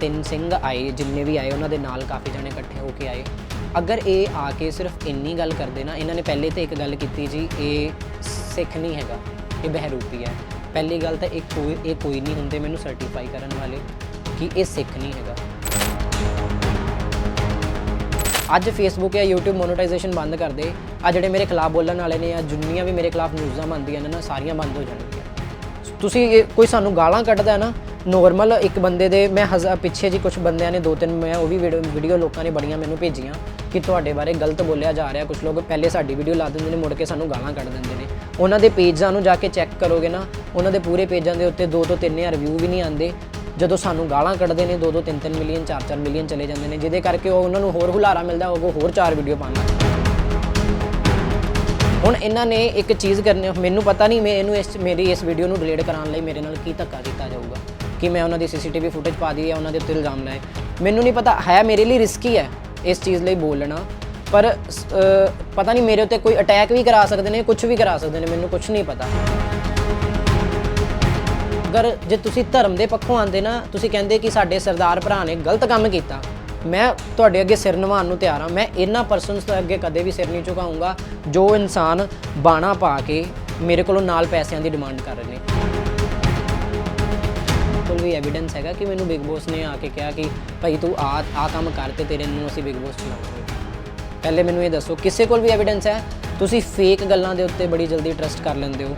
ਤਿੰਨ ਸਿੰਘ ਆਏ, ਜਿੰਨੇ ਵੀ ਆਏ, ਉਹਨਾਂ ਦੇ ਨਾਲ ਕਾਫੀ ਜਣੇ ਇਕੱਠੇ ਹੋ ਕੇ ਆਏ। ਅਗਰ ਇਹ ਆ ਕੇ ਸਿਰਫ ਇੰਨੀ ਗੱਲ ਕਰਦੇ ਨਾ, ਇਹਨਾਂ ਨੇ ਪਹਿਲੇ ਤੇ ਇੱਕ ਗੱਲ ਕੀਤੀ ਜੀ, ਇਹ ਸਿੱਖ ਨਹੀਂ ਹੈਗਾ, ਇਹ ਬਹਿਰੂਪੀ ਹੈ। ਪਹਿਲੀ ਗੱਲ ਤਾਂ ਇਹ ਕੋਈ ਇਹ ਕੋਈ ਨਹੀਂ ਹੁੰਦੇ ਮੈਨੂੰ ਸਰਟੀਫਾਈ ਕਰਨ ਵਾਲੇ ਕਿ ਇਹ ਸਿੱਖ ਨਹੀਂ ਹੈਗਾ। ਅੱਜ ਫੇਸਬੁੱਕ ਜਾਂ YouTube ਮੋਨੇਟਾਈਜੇਸ਼ਨ ਬੰਦ ਕਰ ਦੇ। ਆ ਜਿਹੜੇ ਮੇਰੇ ਖਿਲਾਫ ਬੋਲਣ ਵਾਲੇ ਨੇ ਜਾਂ ਜਿੰਨੀਆਂ ਵੀ ਮੇਰੇ ਖਿਲਾਫ ਨਿਊਜ਼ਾਂ ਬਣਦੀਆਂ ਨੇ ਨਾ, ਸਾਰੀਆਂ ਬੰਦ ਹੋ ਜਾਣਗੀਆਂ। ਤੁਸੀਂ ਇਹ- ਕੋਈ ਸਾਨੂੰ ਗਾਲਾਂ ਕੱਢਦਾ ਹੈ ਨਾ ਨੋਰਮਲ ਇੱਕ ਬੰਦੇ ਦੇ, ਮੈਂ ਹਜ਼ਾਰ ਪਿੱਛੇ ਜੀ ਕੁਝ ਬੰਦਿਆਂ ਨੇ ਦੋ ਤਿੰਨ ਮੈਂ ਉਹ ਵੀ ਵੀਡੀਓ ਵੀਡੀਓ ਲੋਕਾਂ ਨੇ ਬੜੀਆਂ ਮੈਨੂੰ ਭੇਜੀਆਂ ਕਿ ਤੁਹਾਡੇ ਬਾਰੇ ਗਲਤ ਬੋਲਿਆ ਜਾ ਰਿਹਾ ਕੁਝ ਲੋਕ ਪਹਿਲੇ ਸਾਡੀ ਵੀਡੀਓ ਲਾ ਦਿੰਦੇ ਨੇ, ਮੁੜ ਕੇ ਸਾਨੂੰ ਗਾਲਾਂ ਕੱਢ ਦਿੰਦੇ ਨੇ। ਉਹਨਾਂ ਦੇ ਪੇਜਾਂ ਨੂੰ ਜਾ ਕੇ ਚੈੱਕ ਕਰੋਗੇ ਨਾ, ਉਹਨਾਂ ਦੇ ਪੂਰੇ ਪੇਜਾਂ ਦੇ ਉੱਤੇ 2 ਤੋਂ 3000 ਰਿਵਿਊ ਵੀ ਨਹੀਂ ਆਉਂਦੇ। ਜਦੋਂ ਸਾਨੂੰ ਗਾਲਾਂ ਕੱਢਦੇ ਨੇ 2 2 3 3 ਮਿਲੀਅਨ 4 4 ਮਿਲੀਅਨ ਚਲੇ ਜਾਂਦੇ ਨੇ, ਜਿਹਦੇ ਕਰਕੇ ਉਹ ਉਹਨਾਂ ਨੂੰ ਹੋਰ ਹੁਲਾਰਾ ਮਿਲਦਾ, ਉਹ ਹੋਰ ਚਾਰ ਵੀਡੀਓ ਪਾਉਣ ਹੁਣ ਇਹਨਾਂ ਨੇ ਇੱਕ ਚੀਜ਼ ਕਰਨੀ, ਮੈਨੂੰ ਪਤਾ ਨਹੀਂ, ਮੈਂ ਇਹਨੂੰ ਇਸ, ਮੇਰੀ ਇਸ ਵੀਡੀਓ ਨੂੰ ਡਿਲੀਟ ਕਰਾਉਣ ਲਈ ਮੇਰੇ ਨਾਲ ਕੀ ਧੱਕਾ ਕੀਤਾ ਜਾਊਗਾ। ਕਿ ਮੈਂ ਉਹਨਾਂ ਦੀ ਸੀਸੀਟੀਵੀ ਫੁਟੇਜ ਪਾ ਦੀ ਹੈ, ਉਹਨਾਂ ਦੇ ਉੱਤੇ ਇਲਜ਼ਾਮ ਲਾਏ। ਮੈਨੂੰ ਨਹੀਂ ਪਤਾ, ਹੈ ਮੇਰੇ ਲਈ ਰਿਸਕੀ ਹੈ ਇਸ ਚੀਜ਼ ਲਈ ਬੋਲਣਾ। ਪਰ ਪਤਾ ਨਹੀਂ ਮੇਰੇ ਉੱਤੇ ਕੋਈ ਅਟੈਕ ਵੀ ਕਰਾ ਸਕਦੇ ਨੇ ਕੁਝ ਵੀ ਕਰਾ ਸਕਦੇ ਨੇ, ਮੈਨੂੰ ਕੁਝ ਨਹੀਂ ਪਤਾ। ਅਗਰ ਜੇ ਤੁਸੀਂ ਧਰਮ ਦੇ ਪੱਖੋਂ ਆਂਦੇ ਨਾ, ਤੁਸੀਂ ਕਹਿੰਦੇ ਕਿ ਸਾਡੇ ਸਰਦਾਰ ਭਰਾ ਨੇ ਗਲਤ ਕੰਮ ਕੀਤਾ। ਮੈਂ ਤੁਹਾਡੇ ਅੱਗੇ ਸਿਰ ਨਿਵਾਉਣ ਨੂੰ ਤਿਆਰ ਹਾਂ। ਮੈਂ ਇਹਨਾਂ ਪਰਸਨਸ ਤੋਂ ਅੱਗੇ ਕਦੇ ਵੀ ਸਿਰ ਨਹੀਂ ਝੁਕਾਊਂਗਾ ਜੋ ਇਨਸਾਨ ਬਾਣਾ ਪਾ ਕੇ ਮੇਰੇ ਕੋਲੋਂ ਨਾਲ ਪੈਸਿਆਂ ਦੀ ਡਿਮਾਂਡ ਕਰ ਰਹੇ ਨੇ। ਕੋਲ ਵੀ ਐਵੀਡੈਂਸ ਹੈਗਾ ਕਿ ਮੈਨੂੰ ਬਿਗ ਬੌਸ ਨੇ ਆ ਕੇ ਕਿਹਾ ਕਿ ਭਾਈ ਤੂੰ ਆ ਆ ਕੰਮ ਕਰ ਤੇ ਤੇਰੇ ਨੂੰ ਅਸੀਂ ਬਿਗ ਬੌਸ ਚਲਾਵਾਂਗੇ। ਪਹਿਲੇ ਮੈਨੂੰ ਇਹ ਦੱਸੋ, ਕਿਸੇ ਕੋਲ ਵੀ ਐਵੀਡੈਂਸ ਹੈ? ਤੁਸੀਂ ਫੇਕ ਗੱਲਾਂ ਦੇ ਉੱਤੇ ਬੜੀ ਜਲਦੀ ਟਰਸਟ ਕਰ ਲੈਂਦੇ ਹੋ।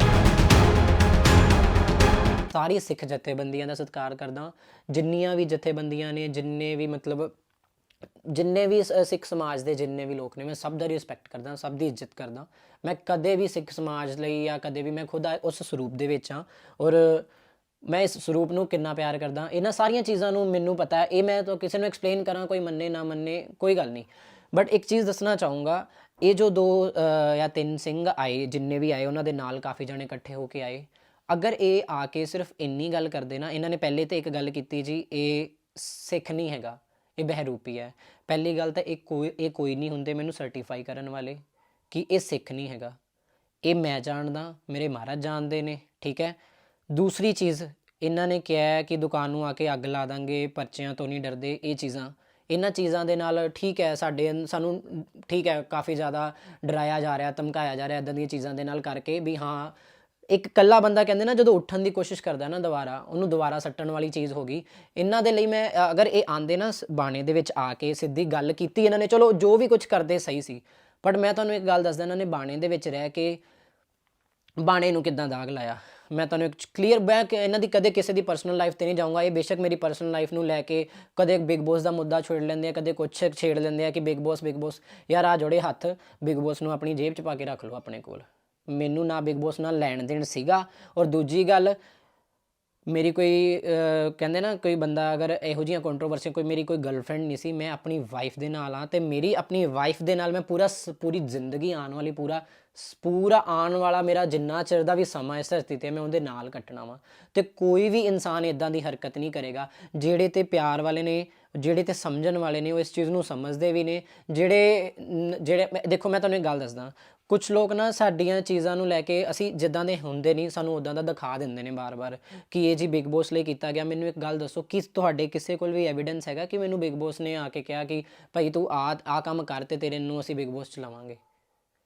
ਸਾਰੀ ਸਿੱਖ ਜਥੇਬੰਦੀਆਂ ਦਾ ਸਤਿਕਾਰ ਕਰਦਾ ਜਿੰਨੀਆਂ ਵੀ ਜਥੇਬੰਦੀਆਂ ਨੇ, ਜਿੰਨੇ ਵੀ ਮਤਲਬ, ਜਿੰਨੇ ਵੀ ਸ- ਸਿੱਖ ਸਮਾਜ ਦੇ ਜਿੰਨੇ ਵੀ ਲੋਕ ਨੇ, ਮੈਂ ਸਭ ਦਾ ਰਿਸਪੈਕਟ ਕਰਦਾ ਸਭ ਦੀ ਇੱਜ਼ਤ ਕਰਦਾ ਮੈਂ ਕਦੇ ਵੀ ਸਿੱਖ ਸਮਾਜ ਲਈ ਜਾਂ ਕਦੇ ਵੀ ਮੈਂ ਖੁਦ ਆ- ਉਸ ਸਰੂਪ ਦੇ ਵਿੱਚ ਹਾਂ। ਔਰ ਮੈਂ ਇਸ ਸਰੂਪ ਨੂੰ ਕਿੰਨਾ ਪਿਆਰ ਕਰਦਾ, ਇਹਨਾਂ ਸਾਰੀਆਂ ਚੀਜ਼ਾਂ ਨੂੰ ਮੈਨੂੰ ਪਤਾ ਹੈ, ਇਹ ਮੈਂ ਤਾਂ ਕਿਸੇ ਨੂੰ ਐਕਸਪਲੇਨ ਕਰਾਂ, ਕੋਈ ਮੰਨੇ, ਨਾ ਮੰਨੇ, ਕੋਈ ਗੱਲ ਨਹੀਂ। ਬਟ ਇੱਕ ਚੀਜ਼ ਦੱਸਣਾ ਚਾਹੂੰਗਾ, ਇਹ ਜੋ ਦੋ ਜਾਂ ਤਿੰਨ ਸਿੰਘ ਆਏ, ਜਿੰਨੇ ਵੀ ਆਏ, ਉਹਨਾਂ ਦੇ ਨਾਲ ਕਾਫੀ ਜਣੇ ਇਕੱਠੇ ਹੋ ਕੇ ਆਏ। ਅਗਰ ਇਹ ਆ ਕੇ ਸਿਰਫ ਇੰਨੀ ਗੱਲ ਕਰਦੇ ਨਾ, ਇਹਨਾਂ ਨੇ ਪਹਿਲੇ ਤੇ ਇੱਕ ਗੱਲ ਕੀਤੀ ਜੀ, ਇਹ ਸਿੱਖ ਨਹੀਂ ਹੈਗਾ, ਇਹ ਬਹਿਰੂਪੀ ਹੈ। ਪਹਿਲੀ ਗੱਲ ਤਾਂ ਇਹ ਕੋਈ ਇਹ ਕੋਈ ਨਹੀਂ ਹੁੰਦੇ ਮੈਨੂੰ ਸਰਟੀਫਾਈ ਕਰਨ ਵਾਲੇ ਕਿ ਇਹ ਸਿੱਖ ਨਹੀਂ ਹੈਗਾ। ਇਹ ਮੈਂ ਜਾਣਦਾ, ਮੇਰੇ ਮਹਾਰਾਜ ਜਾਣਦੇ ਨੇ, ਠੀਕ ਹੈ? ਦੂਸਰੀ ਚੀਜ਼, ਇਹਨਾਂ ਨੇ ਕਿਹਾ ਹੈ ਕਿ ਦੁਕਾਨ ਨੂੰ ਆ ਕੇ ਅੱਗ ਲਾ ਦਾਂਗੇ, ਪਰਚਿਆਂ ਤੋਂ ਨਹੀਂ ਡਰਦੇ, ਇਹ ਚੀਜ਼ਾਂ। ਇਹਨਾਂ ਚੀਜ਼ਾਂ ਦੇ ਨਾਲ ਠੀਕ ਹੈ, ਸਾਡੇ ਸਾਨੂੰ ਠੀਕ ਹੈ, ਕਾਫੀ ਜ਼ਿਆਦਾ ਡਰਾਇਆ ਜਾ ਰਿਹਾ, ਧਮਕਾਇਆ ਜਾ ਰਿਹਾ ਇਦਾਂ ਦੀਆਂ ਚੀਜ਼ਾਂ ਦੇ ਨਾਲ ਕਰਕੇ ਵੀ ਹਾਂ, ਇੱਕ ਕੱਲਾ ਬੰਦਾ ਕਹਿੰਦੇ ਨਾ, ਜਦੋਂ ਉੱਠਣ ਦੀ ਕੋਸ਼ਿਸ਼ ਕਰਦਾ ਨਾ ਦੁਬਾਰਾ, ਉਹਨੂੰ ਦੁਬਾਰਾ ਸੱਟਣ ਵਾਲੀ ਚੀਜ਼ ਹੋ ਗਈ। ਇਹਨਾਂ ਦੇ ਲਈ ਮੈਂ ਅਗਰ ਇਹ ਆਂਦੇ ਨਾ ਬਾਣੇ ਦੇ ਵਿੱਚ ਆ ਕੇ ਸਿੱਧੀ ਗੱਲ ਕੀਤੀ ਇਹਨਾਂ ਨੇ, ਚਲੋ ਜੋ ਵੀ ਕੁਝ ਕਰਦੇ ਸਹੀ ਸੀ। ਬਟ ਮੈਂ ਤੁਹਾਨੂੰ ਇੱਕ ਗੱਲ ਦੱਸਦਾ, ਇਹਨਾਂ ਨੇ ਬਾਣੇ ਦੇ ਵਿੱਚ ਰਹਿ ਕੇ ਬਾਣੇ ਨੂੰ ਕਿੱਦਾਂ ਦਾਗ ਲਾਇਆ? ਮੈਂ ਤੁਹਾਨੂੰ ਇੱਕ ਕਲੀਅਰ ਬੈਕ ਇਹਨਾਂ ਦੀ ਕਦੇ ਕਿਸੇ ਦੀ ਪਰਸਨਲ ਲਾਈਫ ਤੇ ਨਹੀਂ ਜਾਊਂਗਾ। ਇਹ ਬੇਸ਼ੱਕ ਮੇਰੀ ਪਰਸਨਲ ਲਾਈਫ ਨੂੰ ਲੈ ਕੇ ਕਦੇ ਬਿਗ ਬੌਸ ਦਾ ਮੁੱਦਾ ਛੇੜ ਲੈਂਦੇ ਆ, ਕਦੇ ਕੁਛ ਛੇੜ ਲੈਂਦੇ ਆ ਕਿ ਬਿਗ ਬੌਸ ਬਿਗ ਬੌਸ ਯਾਰ ਆ ਜੋੜੇ ਹੱਥ ਬਿਗ ਬੌਸ ਨੂੰ ਆਪਣੀ ਜੇਬ 'ਚ ਪਾ ਕੇ ਰੱਖ ਲਓ ਆਪਣੇ ਕੋਲ। ਮੈਨੂੰ ਨਾ ਬਿਗ ਬੌਸ ਨਾਲ ਲੈਣ ਦੇਣ ਸੀਗਾ। ਔਰ ਦੂਜੀ ਗੱਲ, ਮੇਰੀ ਕੋਈ ਕਹਿੰਦੇ ਨਾ ਕੋਈ ਬੰਦਾ ਅਗਰ ਇਹੋ ਜਿਹੀਆਂ ਕੰਟਰੋਵਰਸੀ ਕੋਈ ਮੇਰੀ ਕੋਈ ਗਰਲਫ੍ਰੈਂਡ ਨਹੀਂ ਸੀ, ਮੈਂ ਆਪਣੀ ਵਾਈਫ ਦੇ ਨਾਲ ਆ ਤੇ ਮੇਰੀ ਆਪਣੀ ਵਾਈਫ ਦੇ ਨਾਲ ਮੈਂ ਪੂਰਾ ਸ- ਪੂਰੀ ਜ਼ਿੰਦਗੀ ਆਉਣ ਵਾਲੀ, ਪੂਰਾ ਪੂਰਾ ਆਉਣ ਵਾਲਾ ਮੇਰਾ ਜਿੰਨਾ ਚਿਰ ਦਾ ਵੀ ਸਮਾਂ ਇਸ ਧਰਤੀ ਤੇ ਮੈਂ ਉਹਦੇ ਨਾਲ ਕੱਟਣਾ ਵਾ। ਤੇ ਕੋਈ ਵੀ ਇਨਸਾਨ ਇਦਾਂ ਦੀ ਹਰਕਤ ਨਹੀਂ ਕਰੇਗਾ, ਜਿਹੜੇ ਤੇ ਪਿਆਰ ਵਾਲੇ ਨੇ, ਜਿਹੜੇ ਤੇ ਸਮਝਣ ਵਾਲੇ ਨੇ, ਉਹ ਇਸ ਚੀਜ਼ ਨੂੰ ਸਮਝਦੇ ਵੀ ਨੇ। ਜਿਹੜੇ ਜਿਹੜੇ, ਮੈਂ- ਦੇਖੋ, ਮੈਂ ਤੁਹਾਨੂੰ ਇੱਕ ਗੱਲ ਦੱਸਦਾ। ਕੁਝ ਲੋਕ ਨਾ ਸਾਡੀਆਂ ਚੀਜ਼ਾਂ ਨੂੰ ਲੈ ਕੇ ਅਸੀਂ ਜਿੱਦਾਂ ਦੇ ਹੁੰਦੇ ਨਹੀਂ, ਸਾਨੂੰ ਉਦਾਂ ਦਾ ਦਿਖਾ ਦਿੰਦੇ ਨੇ ਬਾਰ-ਬਾਰ ਕਿ ਇਹ ਜੀ ਬਿਗ ਬੌਸ ਲਈ ਕੀਤਾ ਗਿਆ। ਮੈਨੂੰ ਇੱਕ ਗੱਲ ਦੱਸੋ, ਕਿ ਤੁਹਾਡੇ ਕਿਸੇ ਕੋਲ ਵੀ ਐਵੀਡੈਂਸ ਹੈਗਾ ਕਿ ਮੈਨੂੰ ਬਿਗ ਬੌਸ ਨੇ ਆ ਕੇ ਕਿਹਾ ਕਿ ਭਾਈ ਤੂੰ ਆ ਆ ਕੰਮ ਕਰ ਤੇ ਤੇਰੇ ਨੂੰ ਅਸੀਂ ਬਿਗ ਬੌਸ ਚਲਾਵਾਂਗੇ?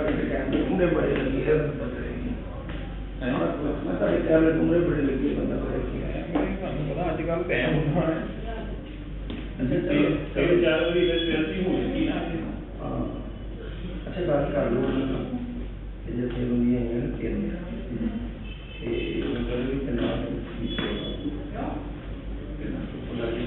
ਤੁਹਾਡੇ ਕੈਮਰੇ ਹੁੰਦੇ ਬੜੇ ਲੱਗੇ ਆ ਪਤਾ ਨਹੀਂ। ਹਾਂ? ਮੈਂ ਤੁਹਾਡੇ ਕੈਮਰੇ ਹੁੰਦੇ ਬੜੇ ਲੱਗੇ ਬੰਦਾ ਬੜਾ ਕੀ ਹੈ ਤੁਹਾਨੂੰ ਪਤਾ ਅੱਜ ਕੱਲ ਟਾਈਮ ਹੁੰਦਾ ਹੈ। ਕਈ ਚਾਰ ਵਾਰੀ ਵਿੱਚ ਵੈਸੀ ਹੋ ਜਾਂਦੀ ਨਾ। ਹਾਂ। ਅੱਛਾ ਗੱਲ ਕਰ ਲਓ। ਜੇ ਤੇ ਬੰਦੀਆਂ ਨੇ ਤੇ ਉਹ ਵੀ ਕਿੰਨਾ ਕੀ ਸੇਵਾ ਕਿੰਨਾ ਸੁਪਨਾ ਕੀ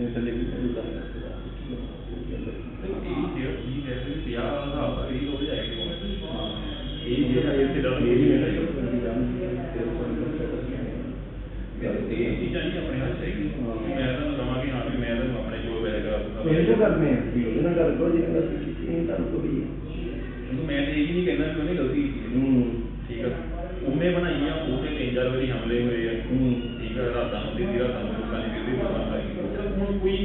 ਗੱਲ ਕਰੋ ਨਾ ਚੱਲਣ ਤਾਂ ਹੀ ਕਹਾਂ ਪਰਸੋਂ ਆਣਾ ਜਾਂ ਫਿਰ ਦੂਰ ਤੋਂ ਤੁਸੀਂ ਫੋਨ ਤੇ ਗੱਲ ਕਰੋ ਜੀ ਸਾਨੂੰ ਜੀ ਦੱਸੋ ਬ੍ਰਦਰ ਤੇ ਕਰ ਲਓ ਥੱਲੇ ਹੋ ਕੇ ਕਰ ਲਓ ਉਹਨੂੰ ਤੇ ਗੱਲ ਕਰਨ ਦੀ ਨਹੀਂ ਪਤਾ ਕੀ ਸਮਝ ਮੈਂ ਕਿਸੇ ਨਾਲ ਗੱਲ ਨਹੀਂ ਕਰਦਾ ਗੱਲ ਮੈਂ ਜਿੱਥੇ ਮਰਜ਼ੀ ਕਰ ਕਰ ਲਓ ਕਰ ਲਓ ਤੁਸੀਂ ਕਾਲ ਕਰ ਜਾਂਦੇ ਆ ਕੀ ਕਹਿੰਦਾ ਤੁਹਾਨੂੰ ਜਵਾਬ ਦੇ ਦਿਓ ਨਾਮ ਦਾ ਸਪੈਸੀਫਿਕੇਸ਼ਨ ਦੇ ਦੇ ਆਪਣਾ ਕਿਉਂ ਬਣਾਈ ਦੀ ਕੋਸ਼ਿਸ਼ ਕਰਦਾ ਕੀ ਕੋਸ਼ਿਸ਼ ਕਰਦਾ ਇਹ ਥੱਲੇ ਵੀ ਕੋਈ ਗੱਲ ਨਹੀਂ ਕਰਦਾ ਇਹ ਜਿਹੜਾ ਕੀ ਹੈ ਇਹ ਪਿਆ ਦਾ ਇਹ ਹੋ ਜਾਏਗਾ ਇਹ ਇਹ ਜਿਹੜਾ ਇਹ ਤੇ ਡਰ ਮੇਰੀ ਨਹੀਂ ਹੈ ਹੈ ਇਹ ਚੀਜ਼ਾਂ ਨਹੀਂ ਆਪਣੇ ਹੱਥ ਚਾਹੀਦੀ ਮੈਂ ਤਾਂ ਦਵਾਂ ਕਿ ਹਾਂ ਵੀ ਮੈਂ ਤਾਂ ਆਪਣੇ ਜੋ ਵੈਸੇ ਕਰਾ ਦਿੰਦਾ ਇਹ ਤਾਂ ਕਰਨੇ ਆ ਵੀਡੀਓ ਨਾਲ ਗੱਲ ਕਰੋ ਜਿਹਨਾਂ ਦਾ ਕੀਤੀ ਨਹੀਂ ਤੁਹਾਨੂੰ ਕੋਈ ਕਿਉਂਕਿ ਮੈਂ ਤੇ ਇਹ ਵੀ ਨਹੀਂ ਕਹਿੰਦਾ ਕਿ ਉਹਨੇ ਗਲਤੀ ਕੀਤੀ ਹੈ। ਹੂੰ ਠੀਕ ਹੈ ਉਹਨੇ ਬਣਾਈ ਆ ਉਹ ਤੇ ਤਿੰਨ ਚਾਰ ਵਾਰੀ ਹਮਲੇ ਹੋਏ ਆ ਹੂੰ ਠੀਕ ਹੈ ਰਾਤਾਂ ਨੂੰ ਦਿੱਤੀ ਰਾਤਾਂ ਨੂੰ ਲੋਕਾਂ ਨੇ ਦਿੱਤੀ ਦੁਕਾਨ ਲਾਈ ਹੁਣ ਕੋਈ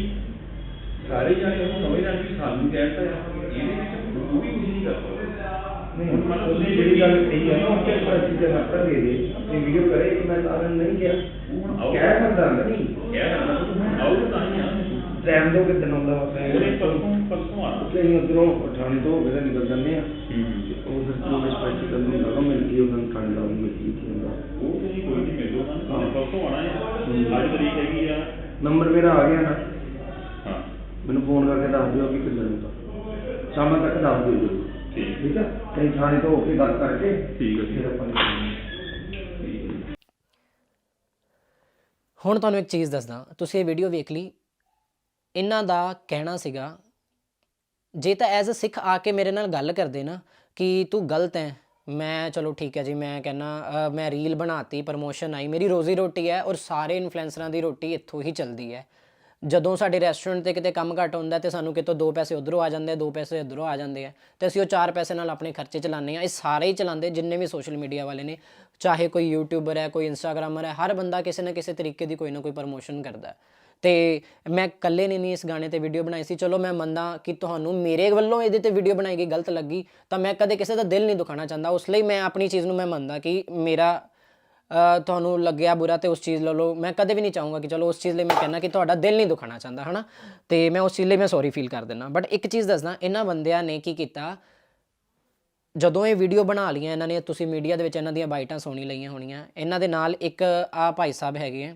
ਸਾਰੇ ਜਾਣੇ ਉਹ ਸਮਝਦੇ ਕਿ ਸਾਨੂੰ ਕਹਿਤਾ ਹੈ ਇਹਦੇ ਵਿੱਚ ਉਹ ਵੀ ਕੁਝ ਨਹੀਂ ਕਰ ਸਕਦਾ ਨਹੀਂ ਉਹਨੇ ਜਿਹੜੀ ਗੱਲ ਕਹੀ ਹੈ ਨਾ ਉਹ ਤੇ ਪ੍ਰਤੀ ਜਨ ਆਪਣਾ ਦੇ ਦੇ ਇਹ ਵੀਡੀਓ ਕਰੇ ਕਿ ਮੈਂ ਤਾਰਨ ਨਹੀਂ ਕਿਹਾ। ਹੁਣ ਕਹਿ ਸਕਦਾ ਨਹੀਂ। ਕਹਿ ਸਕਦਾ ਆਓ ਤਾਂ ਹੀ ਆ। ਟਾਈਮ ਦੋ ਕਿਤੇ ਨੰਦਾ ਉਹਨੇ ਵਸੇ ਪਰਸੋਂ ਪਰਸੋਂ ਕਿ ਅਸੀਂ ਉਧਰੋਂ ਪਠਾਣੇ ਤੋਂ ਹੋ ਤਾਂ ਨਿਕਲ ਜਾਂਦੇ ਆ ਹੂੰ। ਉਹ ਫਿਰ ਤੋਂ ਵਿੱਚ ਪੈਸੇ ਕਰਨ ਨੂੰ ਲਗਾ ਮਿਲ ਗਈ ਉਹਨਾਂ ਨੂੰ ਠੰਡ ਲਾਉਂ ਮਿਲ ਗਈ ਕੀ ਹੁੰਦਾ। ਉਹ ਤੁਸੀਂ ਕੋਈ ਨਹੀਂ ਮਿਲੋ ਨਾ ਉਹਨੇ ਪਰਸੋਂ ਆਣਾ ਹੈ। ਅੱਜ ਤਰੀਕ ਹੈਗੀ ਆ। ਨੰਬਰ ਮੇਰਾ ਆ ਗਿਆ ਨਾ। ਹਾਂ। ਮੈਨੂੰ ਫੋਨ ਕਰਕੇ ਦੱਸ ਦਿਓ ਕਿ ਕਿੱਦਾਂ ਹੁੰਦਾ ਸ਼ਾਮਾਂ ਤੱਕ ਦੱਸ ਦਿਓ ਜੀ ਠੀਕ। ਠੀਕ ਹੈ ਕਈ ਥਾਣੇ ਤੋਂ ਹੋ ਕੇ ਗੱਲ ਕਰਕੇ ਠੀਕ ਹੈ, ਫਿਰ। ਆਪਾਂ। ਹੁਣ ਤੁਹਾਨੂੰ ਇੱਕ ਚੀਜ਼ ਦੱਸਦਾ। ਤੁਸੀਂ ਇਹ ਵੀਡੀਓ ਵੇਖ ਲਈ। ਇਹਨਾਂ ਦਾ ਕਹਿਣਾ ਸੀਗਾ ਜੇ ਤਾਂ ਐਜ਼ ਅ ਸਿੱਖ ਆ ਕੇ ਮੇਰੇ ਨਾਲ ਗੱਲ ਕਰਦੇ ਨਾ ਕਿ ਤੂੰ ਗਲਤ ਹੈ ਮੈਂ, ਚਲੋ ਠੀਕ ਹੈ ਜੀ, ਮੈਂ ਕਹਿੰਨਾ ਮੈਂ ਰੀਲ ਬਣਾਤੀ ਪ੍ਰਮੋਸ਼ਨ ਆਈ। ਮੇਰੀ ਰੋਜ਼ੀ ਰੋਟੀ ਹੈ ਔਰ ਸਾਰੇ ਇਨਫਲੂਐਂਸਰਾਂ ਦੀ ਰੋਟੀ ਇੱਥੋਂ ਹੀ ਚੱਲਦੀ ਹੈ। ਜਦੋਂ ਸਾਡੇ ਰੈਸਟੋਰੈਂਟ ਤੇ ਕਿਤੇ ਕੰਮ ਘੱਟ ਹੁੰਦਾ ਤੇ ਸਾਨੂੰ ਕਿਤੋਂ ਦੋ ਪੈਸੇ ਉਧਰੋਂ ਆ ਜਾਂਦੇ ਆ, ਦੋ ਪੈਸੇ ਇਧਰੋਂ ਆ ਜਾਂਦੇ ਆ, ਤੇ ਅਸੀਂ ਉਹ ਚਾਰ ਪੈਸੇ ਨਾਲ ਆਪਣੇ ਖਰਚੇ ਚਲਾਉਂਦੇ ਆ ਇਹ ਸਾਰੇ ਹੀ ਚਲਾਉਂਦੇ, ਜਿੰਨੇ ਵੀ ਸੋਸ਼ਲ ਮੀਡੀਆ ਵਾਲੇ ਨੇ, ਚਾਹੇ ਕੋਈ ਯੂਟਿਊਬਰ ਹੈ, ਕੋਈ ਇੰਸਟਾਗ੍ਰਾਮਰ ਹੈ, ਹਰ ਬੰਦਾ ਕਿਸੇ ਨਾ ਕਿਸੇ ਤਰੀਕੇ ਦੀ ਕੋਈ ਨਾ ਕੋਈ ਪ੍ਰਮੋਸ਼ਨ ਕਰਦਾ ਹੈ। ਤੇ ਮੈਂ ਇਕੱਲੇ ਨੇ ਨਹੀਂ ਇਸ ਗਾਣੇ ਤੇ ਵੀਡੀਓ ਬਣਾਈ ਸੀ। ਚਲੋ ਮੈਂ ਮੰਨਦਾ ਕਿ ਤੁਹਾਨੂੰ ਮੇਰੇ ਵੱਲੋਂ ਇਹਦੇ ਤੇ ਵੀਡੀਓ ਬਣਾਈ ਗਈ, ਗਲਤ ਲੱਗੀ, ਤਾਂ ਮੈਂ ਕਦੇ ਕਿਸੇ ਦਾ ਦਿਲ ਨਹੀਂ ਦੁਖਾਣਾ ਚਾਹੁੰਦਾ। ਉਸ ਲਈ ਮੈਂ ਆਪਣੀ ਚੀਜ਼ ਨੂੰ ਮੈਂ ਮੰਨਦਾ ਕਿ ਮੇਰਾ ਤੁਹਾਨੂੰ ਲੱਗਿਆ ਬੁਰਾ ਤੇ ਉਸ ਚੀਜ਼ ਲੈ ਲਓ ਮੈਂ ਕਦੇ ਵੀ ਨਹੀਂ ਚਾਹੂੰਗਾ ਕਿ ਚਲੋ ਉਸ ਚੀਜ਼ ਲਈ ਮੈਂ ਕਹਿਣਾ ਕਿ ਤੁਹਾਡਾ ਦਿਲ ਨਹੀਂ ਦੁਖਾਣਾ ਚਾਹੁੰਦਾ, ਹਨਾ? ਤੇ ਮੈਂ ਉਸ ਚੀਜ਼ ਲਈ ਮੈਂ ਸੌਰੀ ਫੀਲ ਕਰ ਦਿੰਦਾ। ਬਟ ਇੱਕ ਚੀਜ਼ ਦੱਸਦਾ, ਇਹਨਾਂ ਬੰਦਿਆਂ ਨੇ ਕੀ ਕੀਤਾ? ਜਦੋਂ ਇਹ ਵੀਡੀਓ ਬਣਾ ਲਈਆਂ, ਇਹਨਾਂ ਨੇ, ਤੁਸੀਂ ਮੀਡੀਆ ਦੇ ਵਿੱਚ ਇਹਨਾਂ ਦੀਆਂ ਬਾਈਟਾਂ ਸੁਣੀ ਲਈਆਂ ਹੋਣੀਆਂ। ਇਹਨਾਂ ਦੇ ਨਾਲ ਇੱਕ ਆ ਭਾਈ ਸਾਹਿਬ ਹੈਗੇ ਆ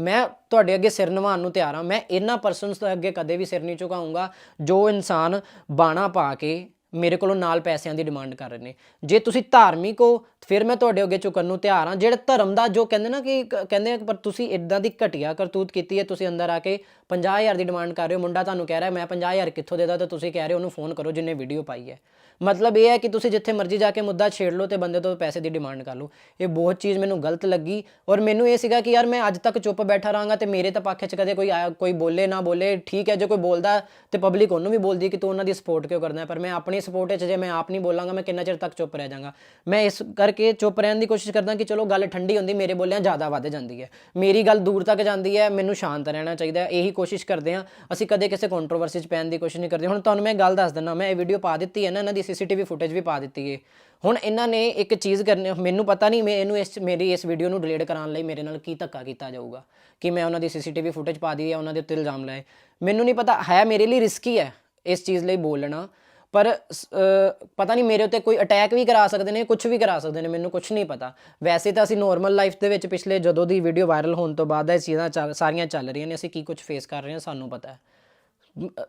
ਮੈਂ ਤੁਹਾਡੇ ਅੱਗੇ ਸਿਰ ਨਿਵਾਉਣ ਨੂੰ ਤਿਆਰ ਹਾਂ। ਮੈਂ ਇਹਨਾਂ ਪਰਸਨਸ ਦੇ ਅੱਗੇ ਕਦੇ ਵੀ ਸਿਰ ਨਹੀਂ ਝੁਕਾਊਂਗਾ ਜੋ ਇਨਸਾਨ ਬਾਣਾ ਪਾ ਕੇ ਮੇਰੇ ਕੋਲੋਂ ਨਾਲ ਪੈਸਿਆਂ ਦੀ ਡਿਮਾਂਡ ਕਰ ਰਹੇ ਨੇ। ਜੇ ਤੁਸੀਂ ਧਾਰਮਿਕ ਹੋ, ਫਿਰ ਮੈਂ ਤੁਹਾਡੇ ਅੱਗੇ ਝੁਕਣ ਨੂੰ ਤਿਆਰ ਹਾਂ। ਜਿਹੜਾ ਧਰਮ ਦਾ ਜੋ ਕਹਿੰਦੇ ਨਾ ਕਿ ਕਹਿੰਦੇ ਪਰ ਤੁਸੀਂ ਇਦਾਂ ਦੀ ਘਟੀਆ ਕਰਤੂਤ ਕੀਤੀ ਹੈ, ਤੁਸੀਂ ਅੰਦਰ ਆ ਕੇ 50000 ਦੀ ਡਿਮਾਂਡ ਕਰ ਰਹੇ ਹੋ, ਮੁੰਡਾ ਤੁਹਾਨੂੰ ਕਹਿ ਰਿਹਾ, ਮੈਂ 50000 ਕਿੱਥੋਂ ਦੇਦਾ ਤਾਂ ਤੁਸੀਂ ਕਹਿ ਰਹੇ ਹੋ, ਉਹਨੂੰ ਫੋਨ ਕਰੋ ਜਿੰਨੇ ਵੀਡੀਓ ਪਾਈ ਹੈ। ਮਤਲਬ ਇਹ ਹੈ ਕਿ ਤੁਸੀਂ ਜਿੱਥੇ ਮਰਜ਼ੀ ਜਾ ਕੇ ਮੁੱਦਾ ਛੇੜ ਲਓ ਤੇ ਬੰਦੇ ਤੋਂ ਪੈਸੇ ਦੀ ਡਿਮਾਂਡ ਕਰ ਲਓ। ਇਹ ਬਹੁਤ ਚੀਜ਼ ਮੈਨੂੰ ਗਲਤ ਲੱਗੀ ਔਰ ਮੈਨੂੰ ਇਹ ਸੀਗਾ ਕਿ ਯਾਰ ਮੈਂ ਅੱਜ ਤੱਕ ਚੁੱਪ ਬੈਠਾ ਰਹਾਂਗਾ ਤੇ ਮੇਰੇ ਤਾਂ ਪੱਖ 'ਚ ਕਦੇ ਕੋਈ ਆਇਆ, ਕੋਈ ਬੋਲੇ ਨਾ ਬੋਲੇ। ਠੀਕ ਹੈ, ਜੇ ਕੋਈ ਬੋਲਦਾ ਤੇ ਪਬਲਿਕ ਉਹਨੂੰ ਵੀ ਬੋਲਦੀ ਕਿ ਤੂੰ ਉਹਨਾਂ ਦੀ ਸਪੋਰਟ ਕਿਉਂ ਕਰਦਾ ਪਰ ਮੈਂ ਆਪਣੀ ਸਪੋਰਟ 'ਚ ਜੇ ਮੈਂ ਆਪ ਨਹੀਂ ਬੋਲਾਂਗਾ, ਮੈਂ ਕਿੰਨਾ ਚਿਰ ਤੱਕ ਚੁੱਪ ਰਹਿ ਜਾਵਾਂਗਾ। ਮੈਂ ਇਸ ਕਰਕੇ ਚੁੱਪ ਰਹਿਣ ਦੀ ਕੋਸ਼ਿਸ਼ ਕਰਦਾ ਕਿ ਚਲੋ ਗੱਲ ਠੰਡੀ ਹੁੰਦੀ, ਮੇਰੇ ਬੋਲਿਆਂ ਜ਼ਿਆਦਾ ਵੱਧ ਜਾਂਦੀ ਹੈ। ਮੇਰੀ ਗੱਲ ਦੂਰ ਤੱਕ ਜਾਂਦੀ ਹੈ, ਮੈਨੂੰ ਸ਼ਾਂਤ ਰਹਿਣਾ ਚਾਹੀਦਾ ਹੈ, ਇਹੀ ਕੋਸ਼ਿਸ਼ ਕਰਦੇ ਹਾਂ। ਅਸੀਂ ਕਦੇ ਕਿਸੇ ਕੰਟਰੋਵਰਸੀ 'ਚ ਪੈਣ ਦੀ ਕੋਸ਼ਿਸ਼ ਨਹੀਂ ਕਰਦੇ। ਹੁਣ ਤੁਹਾਨੂੰ ਮੈਂ ਗੱਲ ਦੱਸ ਦਿੰਦਾ, ਮੈਂ ਇਹ ਵੀਡੀਓ ਪਾ ਦਿੱਤੀ ਹੈ ਨਾ, ਇਹਨਾਂ ਦੀ ਸੀਸੀਟੀਵੀ ਫੁਟੇਜ ਵੀ ਪਾ ਦਿੱਤੀ ਹੈ। ਹੁਣ ਇਹਨਾਂ ਨੇ ਇੱਕ ਚੀਜ਼ ਕਰਨੀ, ਮੈਨੂੰ ਪਤਾ ਨਹੀਂ, ਮੈਂ ਇਹਨੂੰ ਇਸ, ਮੇਰੀ ਇਸ ਵੀਡੀਓ ਨੂੰ ਡਿਲੀਟ ਕਰਾਉਣ ਲਈ ਮੇਰੇ ਨਾਲ ਕੀ ਧੱਕਾ ਕੀਤਾ ਜਾਊਗਾ। ਕਿ ਮੈਂ ਉਹਨਾਂ ਦੀ ਸੀਸੀਟੀਵੀ ਫੁਟੇਜ ਪਾ ਦੀ ਹੈ, ਉਹਨਾਂ ਦੇ ਉੱਤੇ ਇਲਜ਼ਾਮ ਲਾਏ। ਮੈਨੂੰ ਨਹੀਂ ਪਤਾ, ਹੈ ਮੇਰੇ ਲਈ ਰਿਸਕੀ ਹੈ ਇਸ ਚੀਜ਼ ਲਈ ਬੋਲਣਾ। ਪਰ ਸ- ਪਤਾ ਨਹੀਂ ਮੇਰੇ ਉੱਤੇ ਕੋਈ ਅਟੈਕ ਵੀ ਕਰਾ ਸਕਦੇ ਨੇ ਕੁਝ ਵੀ ਕਰਾ ਸਕਦੇ ਨੇ, ਮੈਨੂੰ ਕੁਝ ਨਹੀਂ ਪਤਾ। ਵੈਸੇ ਤਾਂ ਅਸੀਂ ਨੋਰਮਲ ਲਾਈਫ ਦੇ ਵਿੱਚ ਪਿਛਲੇ ਜਦੋਂ ਦੀ ਵੀਡੀਓ ਵਾਇਰਲ ਹੋਣ ਤੋਂ ਬਾਅਦ ਇਹ ਚੀਜ਼ਾਂ ਚੱਲ- ਸਾਰੀਆਂ ਚੱਲ ਰਹੀਆਂ ਨੇ, ਅਸੀਂ ਕੀ ਕੁਝ ਫੇਸ ਕਰ ਰਹੇ ਹਾਂ, ਸਾਨੂੰ ਪਤਾ ਹੈ।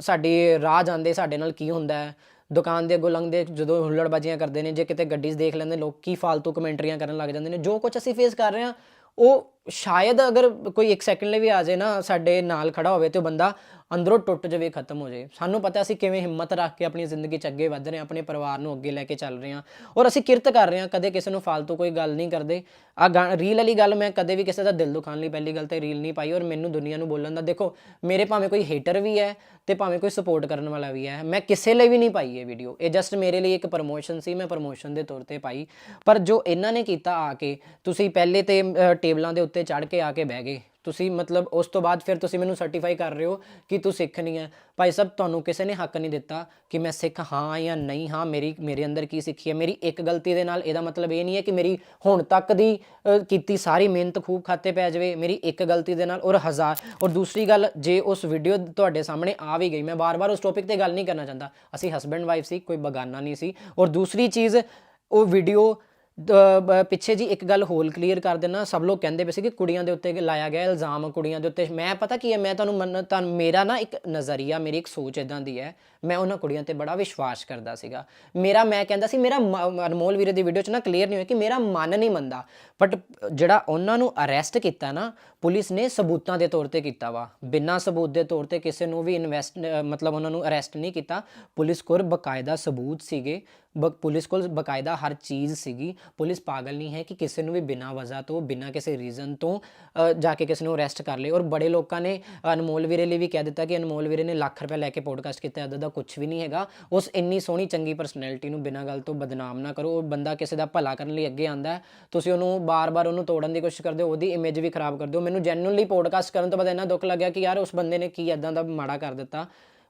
ਸਾਡੇ ਰਾਹ ਜਾਂਦੇ, ਸਾਡੇ ਨਾਲ ਕੀ ਹੁੰਦਾ ਹੈ। ਦੁਕਾਨ ਦੇ ਅੱਗੋਂ ਲੰਘਦੇ, ਜਦੋਂ ਹੁੱਲੜਬਾਜ਼ੀਆਂ ਕਰਦੇ ਨੇ, ਜੇ ਕਿਤੇ ਗੱਡੀ ਦੇਖ ਲੈਂਦੇ ਲੋਕ ਕੀ ਫालतू ਕਮੈਂਟਰੀਆਂ ਕਰਨ ਲੱਗ ਜਾਂਦੇ ਨੇ, ਜੋ ਕੁਝ ਅਸੀਂ ਫੇਸ ਕਰ ਰਹੇ ਹਾਂ, ਉਹ ਸ਼ਾਇਦ ਅਗਰ ਕੋਈ 1 ਸੈਕਿੰਡ ਲਈ ਵੀ ਆ ਜਾਏ ਨਾ ਸਾਡੇ ਨਾਲ ਖੜਾ ਹੋਵੇ ਤੇ ਉਹ ਬੰਦਾ ਅੰਦਰੋਂ ਟੁੱਟ ਜਾਵੇ ਖਤਮ ਹੋ ਜਾਵੇ ਸਾਨੂੰ ਪਤਾ ਅਸੀਂ ਕਿਵੇਂ ਹਿੰਮਤ ਰੱਖ ਕੇ ਆਪਣੀ ਜ਼ਿੰਦਗੀ 'ਚ ਅੱਗੇ ਵਧ ਰਹੇ ਹਾਂ ਆਪਣੇ ਪਰਿਵਾਰ ਨੂੰ ਅੱਗੇ ਲੈ ਕੇ ਚੱਲ ਰਹੇ ਹਾਂ ਔਰ ਅਸੀਂ ਕਿਰਤ ਕਰ ਰਹੇ ਹਾਂ ਕਦੇ ਕਿਸੇ ਨੂੰ ਫालतू ਕੋਈ ਗੱਲ ਨਹੀਂ ਕਰਦੇ ਆ ਰੀਲ ਵਾਲੀ ਗੱਲ ਮੈਂ ਕਦੇ ਵੀ ਕਿਸੇ ਦਾ ਦਿਲ ਦੁਖਾਉਣ ਲਈ ਪਹਿਲੀ ਗੱਲ ਤੇ ਰੀਲ ਨਹੀਂ ਪਾਈ ਔਰ ਮੈਨੂੰ ਦੁਨੀਆ ਨੂੰ ਬੋਲਣ ਦਾ ਦੇਖੋ ਮੇਰੇ ਭਾਵੇਂ ਕੋਈ ਹੇਟਰ ਵੀ ਹੈ ਤੇ ਭਾਵੇਂ ਕੋਈ ਸਪੋਰਟ ਕਰਨ ਵਾਲਾ ਵੀ ਹੈ ਮੈਂ ਕਿਸੇ ਲਈ ਵੀ ਨਹੀਂ ਪਾਈ ਇਹ ਵੀਡੀਓ ਇਹ ਜਸਟ ਮੇਰੇ ਲਈ ਇੱਕ ਪ੍ਰਮੋਸ਼ਨ ਸੀ ਮੈਂ ਪ੍ਰਮੋਸ਼ਨ ਦੇ ਤੌਰ ਤੇ ਪਾਈ ਪਰ ਜੋ ਇਹਨਾਂ ਨੇ ਕੀਤਾ ਆ ਕੇ ਤੁਸੀਂ ਪਹਿਲੇ ਤੇ ਟੇਬਲਾਂ ਦੇ ਉੱਤੇ ਚੜ ਕੇ ਆ ਕੇ ਬਹਿ ਗਏ। ਤੁਸੀਂ ਮਤਲਬ ਉਸ ਤੋਂ ਬਾਅਦ ਫਿਰ ਤੁਸੀਂ ਮੈਨੂੰ ਸਰਟੀਫਾਈ ਕਰ ਰਹੇ ਹੋ ਕਿ ਤੂੰ ਸਿੱਖ ਨਹੀਂ ਹੈ। ਭਾਈ ਸਾਹਿਬ, ਤੁਹਾਨੂੰ ਕਿਸੇ ਨੇ ਹੱਕ ਨਹੀਂ ਦਿੱਤਾ ਕਿ ਮੈਂ ਸਿੱਖ ਹਾਂ ਜਾਂ ਨਹੀਂ ਹਾਂ। ਮੇਰੀ, ਮੇਰੇ ਅੰਦਰ ਕੀ ਸਿੱਖੀ ਹੈ? ਮੇਰੀ ਇੱਕ ਗਲਤੀ ਦੇ ਨਾਲ ਇਹਦਾ ਮਤਲਬ ਇਹ ਨਹੀਂ ਹੈ ਕਿ ਮੇਰੀ ਹੁਣ ਤੱਕ ਦੀ ਕੀਤੀ ਸਾਰੀ ਮਿਹਨਤ ਖੂਬ ਖਾਤੇ ਪੈ ਜਾਵੇ। ਮੇਰੀ ਇੱਕ ਗਲਤੀ ਦੇ ਨਾਲ ਔਰ ਹਜ਼ਾਰ। ਔਰ ਦੂਸਰੀ ਗੱਲ, ਜੇ ਉਸ ਵੀਡੀਓ ਤੁਹਾਡੇ ਸਾਹਮਣੇ ਆ ਵੀ ਗਈ, ਮੈਂ ਬਾਰ-ਬਾਰ ਉਸ ਟੌਪਿਕ ਤੇ ਗੱਲ ਨਹੀਂ ਕਰਨਾ ਚਾਹੁੰਦਾ। ਅਸੀਂ ਹਸਬੈਂਡ ਵਾਈਫ ਸੀ, ਕੋਈ ਬਗਾਨਾ ਨਹੀਂ ਸੀ। ਔਰ ਦੂਸਰੀ ਚੀਜ਼, ਉਹ ਵੀਡੀਓ ਪਿੱਛੇ ਜੀ ਇੱਕ ਗੱਲ ਹੋਲ ਕਲੀਅਰ ਕਰ ਦੇਣਾ ਸਭ ਲੋਕ ਕਹਿੰਦੇ ਪਏ ਸੀ ਕਿ ਕੁੜੀਆਂ ਦੇ ਉੱਤੇ ਲਾਇਆ ਗਿਆ ਇਲਜ਼ਾਮ, ਕੁੜੀਆਂ ਦੇ ਉੱਤੇ, ਮੈਂ ਪਤਾ ਕੀ ਹੈ, ਮੈਂ ਤੁਹਾਨੂੰ ਮੰਨ, ਤੁਹਾਨੂੰ ਮੇਰਾ ਨਾ ਇੱਕ ਨਜ਼ਰੀਆ, ਮੇਰੀ ਇੱਕ ਸੋਚ ਇਦਾਂ ਦੀ ਹੈ ਮੈਂ ਉਹਨਾਂ ਕੁੜੀਆਂ ਤੇ ਬੜਾ ਵਿਸ਼ਵਾਸ ਕਰਦਾ ਸੀਗਾ। ਮੇਰਾ, ਮੈਂ ਕਹਿੰਦਾ ਸੀ, ਮੇਰਾ ਮ- ਅਨਮੋਲ ਵੀਰੇ ਦੀ ਵੀਡੀਓ 'ਚ ਨਾ ਕਲੀਅਰ ਨਹੀਂ ਹੋਇਆ ਕਿ ਮੇਰਾ ਮਨ ਨਹੀਂ ਮੰਨਦਾ। ਬਟ ਜਿਹੜਾ ਉਹਨਾਂ ਨੂੰ ਅਰੈਸਟ ਕੀਤਾ ਨਾ, ਪੁਲਿਸ ਨੇ ਸਬੂਤਾਂ ਦੇ ਤੌਰ ਤੇ ਕੀਤਾ ਵਾ। ਬਿਨਾਂ ਸਬੂਤ ਦੇ ਤੌਰ ਤੇ ਕਿਸੇ ਨੂੰ ਵੀ ਇਨਵੈਸਟ ਮਤਲਬ ਉਹਨਾਂ ਨੂੰ ਅਰੈਸਟ ਨਹੀਂ ਕੀਤਾ। ਪੁਲਿਸ ਕੋਲ ਬਕਾਇਦਾ ਸਬੂਤ ਸੀਗੇ। ਬ- ਪੁਲਿਸ ਕੋਲ ਬਕਾਇਦਾ ਹਰ ਚੀਜ਼ ਸੀਗੀ। ਪੁਲਿਸ ਪਾਗਲ ਨਹੀਂ ਹੈ ਕਿ ਕਿਸੇ ਨੂੰ ਵੀ ਬਿਨਾਂ ਵਜ੍ਹਾ ਤੋਂ, ਬਿਨਾਂ ਕਿਸੇ ਰੀਜ਼ਨ ਤੋਂ ਜਾ ਕੇ ਕਿਸੇ ਨੂੰ ਅਰੈਸਟ ਕਰ ਲਏ। ਔਰ ਬੜੇ ਲੋਕਾਂ ਨੇ ਅਨਮੋਲ ਵੀਰੇ ਲਈ ਵੀ ਕਹਿ ਦਿੱਤਾ ਕਿ ਅਨਮੋਲ ਵੀਰੇ ਨੇ ਲੱਖ ਰੁਪਏ ਲੈ ਕੇ ਪੋਡਕਾਸਟ ਕੀਤਾ ਇਦਾਂ ਦਾ ਕੁਝ ਵੀ ਨਹੀਂ ਹੈਗਾ। ਉਸ ਇੰਨੀ ਸੋਹਣੀ ਚੰਗੀ ਪਰਸਨੈਲਿਟੀ ਨੂੰ ਬਿਨਾਂ ਗੱਲ ਤੋਂ ਬਦਨਾਮ ਨਾ ਕਰੋ। ਉਹ ਬੰਦਾ ਕਿਸੇ ਦਾ ਭਲਾ ਕਰਨ ਲਈ ਅੱਗੇ ਆਂਦਾ ਹੈ। ਤੁਸੀਂ ਉਹਨੂੰ ਬਾਰ-ਬਾਰ ਉਹਨੂੰ ਤੋੜਨ ਦੀ ਕੋਸ਼ਿਸ਼ ਕਰਦੇ ਹੋ, ਉਹਦੀ ਇਮੇਜ ਵੀ ਖਰਾਬ ਕਰਦੇ ਹੋ। ਮੈਨੂੰ ਜੈਨੂਇਨਲੀ ਪੋਡਕਾਸਟ ਕਰਨ ਤੋਂ ਬਾਅਦ ਇੰਨਾ ਦੁੱਖ ਲੱਗਿਆ ਕਿ ਯਾਰ ਉਸ ਬੰਦੇ ਨੇ ਕੀ ਇਦਾਂ ਦਾ ਮਾੜਾ ਕਰ ਦਿੱਤਾ।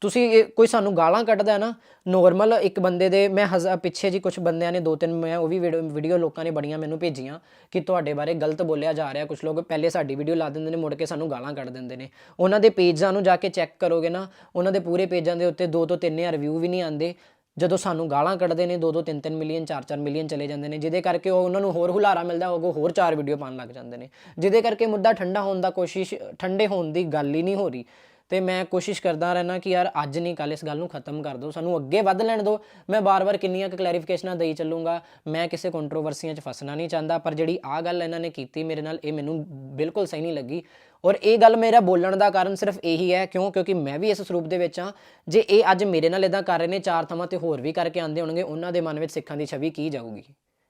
ਤੁਸੀਂ ਇਹ- ਕੋਈ ਸਾਨੂੰ ਗਾਲਾਂ ਕੱਢਦਾ ਹੈ ਨਾ ਨੋਰਮਲ ਇੱਕ ਬੰਦੇ ਦੇ, ਮੈਂ ਹਜ਼ਾ, ਪਿੱਛੇ ਜੀ ਕੁਝ ਬੰਦਿਆਂ ਨੇ ਦੋ ਤਿੰਨ ਮੈਂ ਉਹ ਵੀ ਵੀਡੀਓ ਲੋਕਾਂ ਨੇ ਬੜੀਆਂ ਮੈਨੂੰ ਭੇਜੀਆਂ ਕਿ ਤੁਹਾਡੇ ਬਾਰੇ ਗਲਤ ਬੋਲਿਆ ਜਾ ਰਿਹਾ ਕੁਝ ਲੋਕ ਪਹਿਲੇ ਸਾਡੀ ਵੀਡੀਓ ਲਾ ਦਿੰਦੇ ਨੇ, ਮੁੜ ਕੇ ਸਾਨੂੰ ਗਾਲਾਂ ਕੱਢ ਦਿੰਦੇ ਨੇ। ਉਹਨਾਂ ਦੇ ਪੇਜਾਂ ਨੂੰ ਜਾ ਕੇ ਚੈੱਕ ਕਰੋਗੇ ਨਾ, ਉਹਨਾਂ ਦੇ ਪੂਰੇ ਪੇਜਾਂ ਦੇ ਉੱਤੇ 2 ਤੋਂ 3000 ਰਿਵਿਊ ਵੀ ਨਹੀਂ ਆਉਂਦੇ। ਜਦੋਂ ਸਾਨੂੰ ਗਾਲਾਂ ਕੱਢਦੇ ਨੇ 2 2 3 3 ਮਿਲੀਅਨ 4 4 ਮਿਲੀਅਨ ਚਲੇ ਜਾਂਦੇ ਨੇ, ਜਿਹਦੇ ਕਰਕੇ ਉਹ ਉਹਨਾਂ ਨੂੰ ਹੋਰ ਹੁਲਾਰਾ ਮਿਲਦਾ, ਉਹ ਹੋਰ ਚਾਰ ਵੀਡੀਓ ਪਾਉਣ ਲੱਗ ਜਾਂਦੇ ਨੇ। ਜਿਹਦੇ ਕਰਕੇ ਮੁੱਦਾ ਠੰਡਾ ਹੋਣ ਦਾ ਕੋਸ਼ਿਸ਼, ਠੰਡੇ ਹੋਣ ਦੀ ਗੱਲ ਹੀ ਨਹੀਂ ਹੋ ਰਹੀ। ਤੇ ਮੈਂ ਕੋਸ਼ਿਸ਼ ਕਰਦਾ ਰਹਿਣਾ ਕਿ ਯਾਰ ਅੱਜ ਨਹੀਂ ਕੱਲ ਇਸ ਗੱਲ ਨੂੰ ਖਤਮ ਕਰ ਦਿਓ, ਸਾਨੂੰ ਅੱਗੇ ਵੱਧ ਲੈਣ ਦਿਓ। ਮੈਂ ਬਾਰ-ਬਾਰ ਕਿੰਨੀਆਂ ਕੁ ਕਲੈਰੀਫਿਕੇਸ਼ਨਾਂ ਦੇਈ ਚੱਲੂੰਗਾ। ਮੈਂ ਕਿਸੇ ਕੰਟਰੋਵਰਸੀਆਂ 'ਚ ਫਸਣਾ ਨਹੀਂ ਚਾਹੁੰਦਾ, ਪਰ ਜਿਹੜੀ ਆ ਗੱਲ ਇਹਨਾਂ ਨੇ ਕੀਤੀ ਮੇਰੇ ਨਾਲ, ਇਹ ਮੈਨੂੰ ਬਿਲਕੁਲ ਸਹੀ ਨਹੀਂ ਲੱਗੀ। ਔਰ ਇਹ ਗੱਲ ਮੇਰਾ ਬੋਲਣ ਦਾ ਕਾਰਨ ਸਿਰਫ ਇਹੀ ਹੈ, ਕਿਉਂ? ਕਿਉਂਕਿ ਮੈਂ ਵੀ ਇਸ ਸਰੂਪ ਦੇ ਵਿੱਚ ਹਾਂ। ਜੇ ਇਹ ਅੱਜ ਮੇਰੇ ਨਾਲ ਇਦਾਂ ਕਰ ਰਹੇ ਨੇ, ਚਾਰ ਥਾਵਾਂ ਤੇ ਹੋਰ ਵੀ ਕਰਕੇ ਆਂਦੇ ਹੋਣਗੇ, ਉਹਨਾਂ ਦੇ ਮਨ ਵਿੱਚ ਸਿੱਖਾਂ ਦੀ ਛਵੀ ਕੀ ਜਾਊਗੀ?